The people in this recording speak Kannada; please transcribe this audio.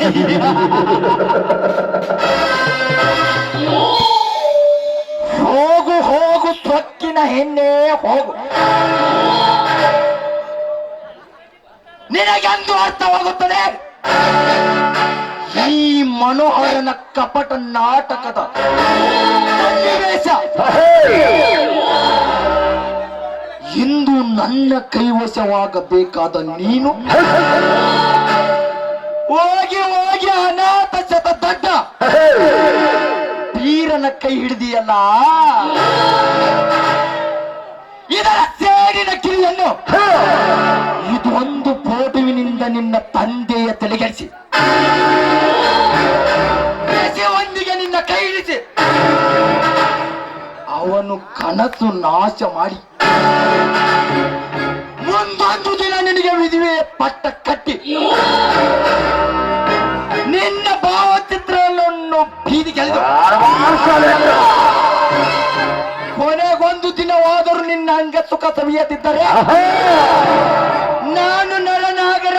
Ha ha ha ha! ತೊಕ್ಕಿನ ಹೆಣ್ಣೆ ಹೋಗು. ನಿನಗೆಂದು ಅರ್ಥವಾಗುತ್ತದೆ? ಈ ಮನೋಹರನ ಕಪಟ ನಾಟಕದ ಸನ್ನಿವೇಶ. ಇಂದು ನನ್ನ ಕೈವಶವಾಗಬೇಕಾದ ನೀನು ಹೋಗಿ ಹೋಗಿ ಅನಾಥ ಶತ ದಡ್ಡ ವೀರನ ಕೈ ಹಿಡಿದಿಯಲ್ಲ. ನಿನ್ನ ತಂದೆಯ ತಲೆಗೆಡಿಸಿ. ಒಂದಿಗೆ ನಿನ್ನ ಕೈ ಇಳಿಸಿ. ಅವನು ಕನಸು ನಾಶ ಮಾಡಿ. ಮುಂದೊಂದು ದಿನ ನಿನಗೆ ವಿಧಿವೆ ಪಟ್ಟ ಕಟ್ಟಿ. ನಿನ್ನ ಭಾವಚಿತ್ರವನ್ನು ಬೀದಿಗೆಳೆದು ಕೊನೆಗೊಂದು ದಿನವಾದರೂ ನಿನ್ನ ಅಂಗ ಸುಖ ಸವಿಯದಿದ್ದರೆ ನಾನು ನರನಾಗರ